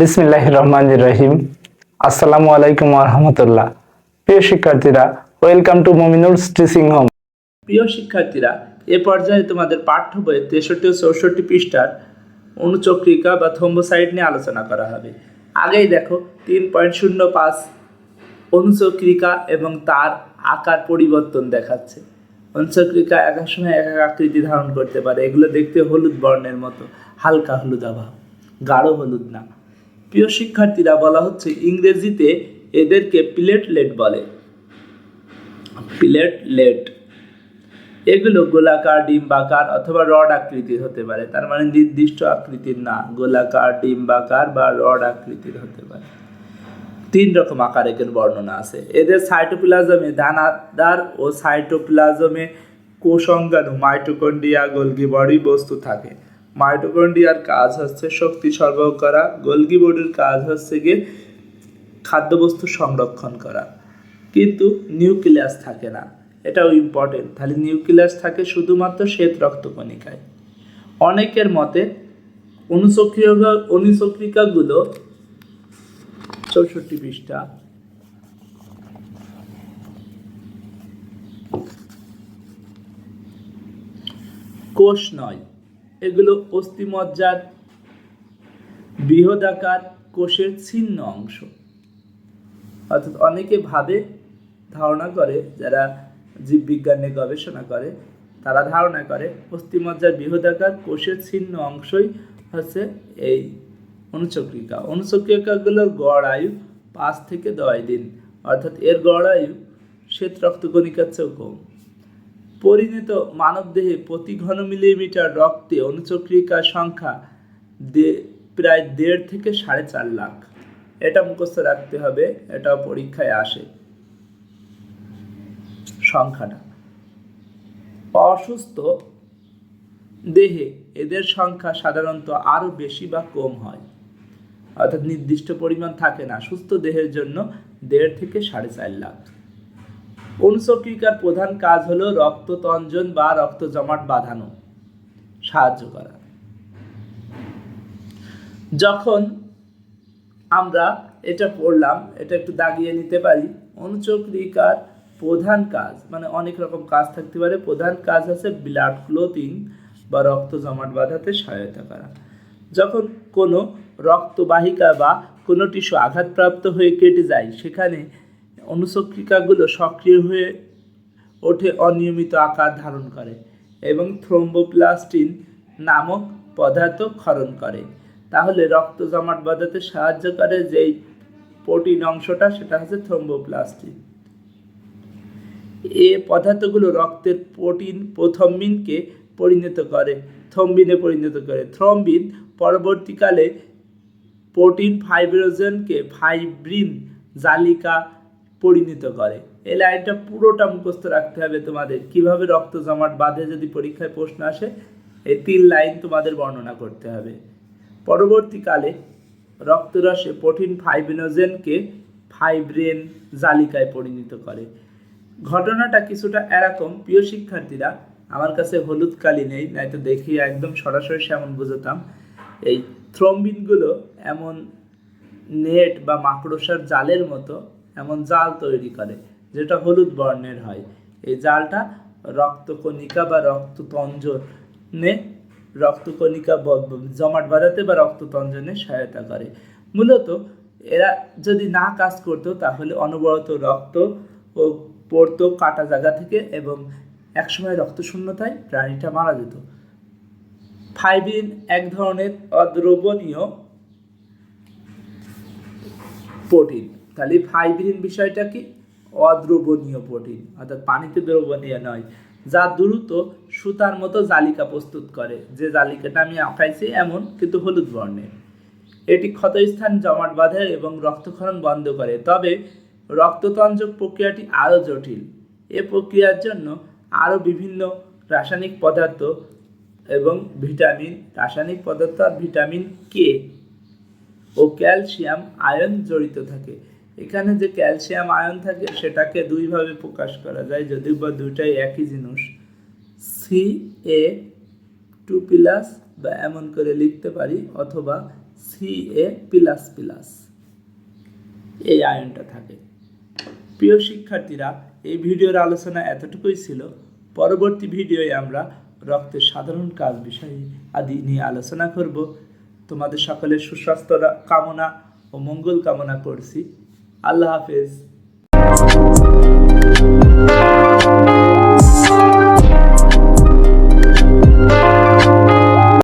বিসমিল্লাহ রহমান রহিম আসসালামু আলাইকুম রহমতুল্লাহ। প্রিয় শিক্ষার্থীরা, welcome to Mominul teaching home. প্রিয় শিক্ষার্থীরা, এ পর্যায়ে তোমাদের পাঠ্য বইয়ের তেষট্টি ও চৌষট্টি পৃষ্ঠার অনুচক্রিকা বা থম্বোসাইড নিয়ে আলোচনা করা হবে। আগেই দেখো, তিন পয়েন্ট শূন্য পাঁচ অনুচক্রিকা এবং তার আকার পরিবর্তন দেখাচ্ছে। অনুচক্রিকা এক এক সময় এক এক আকৃতি ধারণ করতে পারে। এগুলো দেখতে হলুদ বর্ণের মতো, হালকা হলুদ আভা, গাঢ় হলুদ না। প্রিয় শিক্ষার্থীরা, বলা হচ্ছে ইংরেজিতে এদেরকে প্লেটলেট বলে। প্লেটলেট এগুলো গোলাকার ডিম্বাকার অথবা রড আকৃতির হতে পারে। তার মানে নির্দিষ্ট আকৃতির না, গোলাকার ডিম্বাকার বা রড আকৃতির হতে পারে। তিন রকম আকার এখানে বর্ণনা আছে। এদের সাইটোপ্লাজমে দানাদার ও সাইটোপ্লাজমে কোষঙ্গাণু, মাইটোকন্ড্রিয়া, গোলগি বডি বস্তু থাকে। মাইটোকন্ড্রিয়ার কাজ হচ্ছে শক্তি সরবরাহ করা গোলগি বডির কাজ হচ্ছে গিয়ে খাদ্যবস্তু সংরক্ষণ করা। কিন্তু নিউক্লিয়াস থাকে না, এটাও ইম্পর্টেন্ট তাহলে নিউক্লিয়াস থাকে শুধুমাত্র শ্বেত রক্তকণিকায়। অনেকের মতে অনুচক্রিয় অনুচক্রিকাগুলো চৌষট্টি পৃষ্ঠা। কোষ নয়। এগুলো অস্থিমজ্জার, বৃহদাকার কোষের ছিন্ন অংশ। অর্থাৎ অনেকে ভাবে, ধারণা করে, যারা জীববিজ্ঞান নিয়ে গবেষণা করে, তারা ধারণা করে অস্থিমজ্জার, বৃহদাকার কোষের ছিন্ন অংশই হচ্ছে এই অনুচক্রিকা। অনুচক্রিকাগুলোর গড় আয়ু পাঁচ থেকে দশ দিন। অর্থাৎ এর গড় আয়ু শ্বেত রক্তকণিকার চেয়েও কম। পরিণত মানবদেহে প্রতি ঘন মিলিমিটার রক্তে অনুচক্রিকার সংখ্যা প্রায় দেড় থেকে সাড়ে চার লাখ। এটা মুখস্থ রাখতে হবে এটাও পরীক্ষায় আসে। সংখ্যাটা। অসুস্থ দেহে এদের সংখ্যা সাধারণত আরও বেশি বা কম হয়। অর্থাৎ নির্দিষ্ট পরিমাণ থাকে না। সুস্থ দেহের জন্য দেড় থেকে সাড়ে চার লাখ। অনুচক্রিকার প্রধান কাজ হলো রক্ততঞ্জন বা রক্ত জমাট বাঁধানো। সাহায্য করা। যখন আমরা এটা পড়লাম, এটা একটু দাগিয়ে নিতে পারি অনুচক্রিকার প্রধান কাজ মানে অনেক রকম কাজ থাকতে পারে। প্রধান কাজ আছে ব্লাড ক্লোথিং বা রক্ত জমাট বাঁধাতে সহায়তা করা। যখন কোনো রক্তবাহিকা বা কোনো টিস্যু আঘাতপ্রাপ্ত হয়ে কেটে যায়, সেখানে অনুচক্রিকাগুলো সক্রিয় হয়ে ওঠে অনিয়মিত আকার ধারণ করে এবং থ্রোম্বোপ্লাস্টিন নামক পদার্থ ক্ষরণ করে। তাহলে রক্ত জমাট বাঁধাতে সাহায্য করে যেই প্রোটিন অংশটা, সেটা হচ্ছে থ্রোম্বোপ্লাস্টিন। এ পদার্থগুলো রক্তের প্রোটিন প্রথম্বিনকে পরিণত করে, থ্রম্বিনে পরিণত করে। থ্রম্বিন পরবর্তীকালে প্রোটিন ফাইব্রোজেনকে ফাইব্রিন জালিকা পরিণত করে। এই লাইনটা পুরোটা মুখস্থ রাখতে হবে তোমাদের। কীভাবে রক্ত জমাট বাঁধে যদি পরীক্ষায় প্রশ্ন আসে, এই তিন লাইন তোমাদের বর্ণনা করতে হবে। পরবর্তীকালে রক্তরসে প্রোটিন ফাইব্রিনোজেনকে ফাইব্রেন জালিকায় পরিণত করে। ঘটনাটা কিছুটা এরকম। প্রিয় শিক্ষার্থীরা, আমার কাছে হলুদ কালি নেই, নয়তো দেখি একদম সরাসরি সেমন বুঝতাম। এই থ্রম্বিনগুলো এমন নেট বা মাকড়সার জালের মতো এমন জাল তৈরি করে, যেটা হলুদ বর্ণের হয়। এই জালটা রক্তকণিকা বা রক্ততঞ্জনে, রক্তকণিকা জমাট বাঁধাতে বা রক্ততঞ্জনে সহায়তা করে। মূলত এরা যদি না কাজ করতো, তাহলে অনবরত রক্ত ও পড়তো কাটা জায়গা থেকে এবং একসময় রক্ত শূন্যতায় প্রাণীটা মারা যেত। ফাইবিন এক ধরনের অদ্রবণীয় প্রোটিন। তাহলে ফাইব্রিন বিষয়টা কি? অদ্রবণীয় প্রোটিন, অর্থাৎ পানিতে দ্রবণীয় নয়, যা দ্রুত সুতার মতো জালিকা প্রস্তুত করে। যে জালিকাটা আমি আঁকাইছি এমন, কিন্তু হলুদ বর্ণের। এটি ক্ষতস্থান জমাট বাঁধে এবং রক্তক্ষরণ বন্ধ করে। তবে রক্ততঞ্জক প্রক্রিয়াটি আরও জটিল। এ প্রক্রিয়ার জন্য আরও বিভিন্ন রাসায়নিক পদার্থ এবং ভিটামিন, রাসায়নিক পদার্থ আর ভিটামিন কে ও ক্যালসিয়াম আয়ন জড়িত থাকে। এখানে যে ক্যালসিয়াম আয়ন থাকে, সেটাকে দুইভাবে প্রকাশ করা যায়। যদিও বা দুইটাই একই জিনিস। সি এ টু প্লাস বা এমন করে লিখতে পারি, অথবা সি এ প্লাস প্লাস এই আয়নটা থাকে। প্রিয় শিক্ষার্থীরা, এই ভিডিওর আলোচনা এতটুকুই ছিল। পরবর্তী ভিডিওয়ে আমরা রক্তের সাধারণ কাজ বিষয়ে আদি নিয়ে আলোচনা করব। তোমাদের সকলের সুস্বাস্থ্য কামনা ও মঙ্গল কামনা করছি। আল্লাহ হাফেজ।